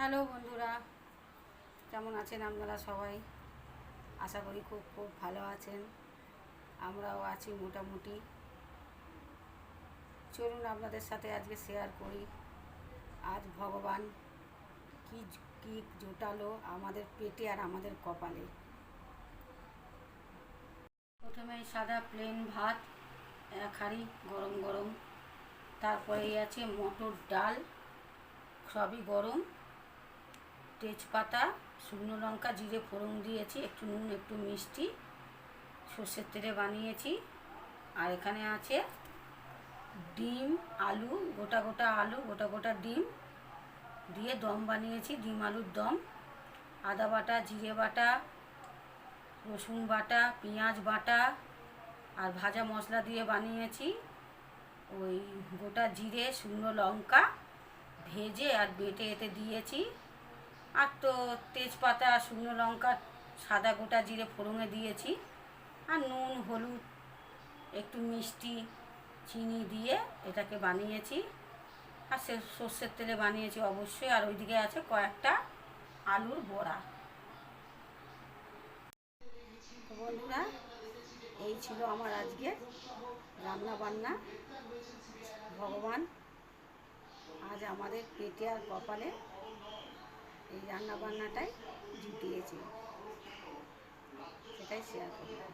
Hello বন্ধুরা, কেমন আছেন আপনারা সবাই? আশা করি খুব খুব ভালো আছেন। আমরাও আছি মোটামুটি। চলুন আপনাদের সাথে আজকে শেয়ার করি। আজ ভগবান কি কি জোটালো আমাদের পেটে আর আমাদের কপালে। প্রথমে সাদা প্লেন ভাত, এক হাঁড়ি গরম গরম। তারপরে এই আছে মটর ডাল, সবই গরম। তেজপাতা, শুকনো লঙ্কা, জিরে, ফোড়ন দিয়েছি, একটু নুন, একটু মিষ্টি। সর্ষের তেলে বানিয়েছি। আর এখানে আছে ডিম, আলু, গোটা গোটা আলু, গোটা গোটা ডিম। দিয়ে দম বানিয়েছি, ডিম আলুর দম। আদা বাটা, জিরে বাটা, রসুন বাটা, পেঁয়াজ বাটা, আর ভাজা মশলা দিয়ে বানিয়েছি। ওই গোটা জিরে, শুকনো লঙ্কা, ভেজে আর বেটে এতে দিয়েছি। আর তো তেজপাতা, শুকনো লঙ্কা, সাদা গোটা জিরে ফোড়নে দিয়েছি। আর নুন, হলুদ, একটু মিষ্টি, চিনি দিয়ে এটাকে বানিয়েছি। আর সে সর্ষের তেলে বানিয়েছি অবশ্যই। আর ওইদিকে আছে কয়েকটা আলুর বড়া। বন্ধুরা, এই ছিল আমার আজকের রান্না বান্না। ভগবান আজ আমাদের পেটে আর কপালে এই রান্না বান্নাটাই জুটিয়েছে। সেটাই শেয়ার করলাম।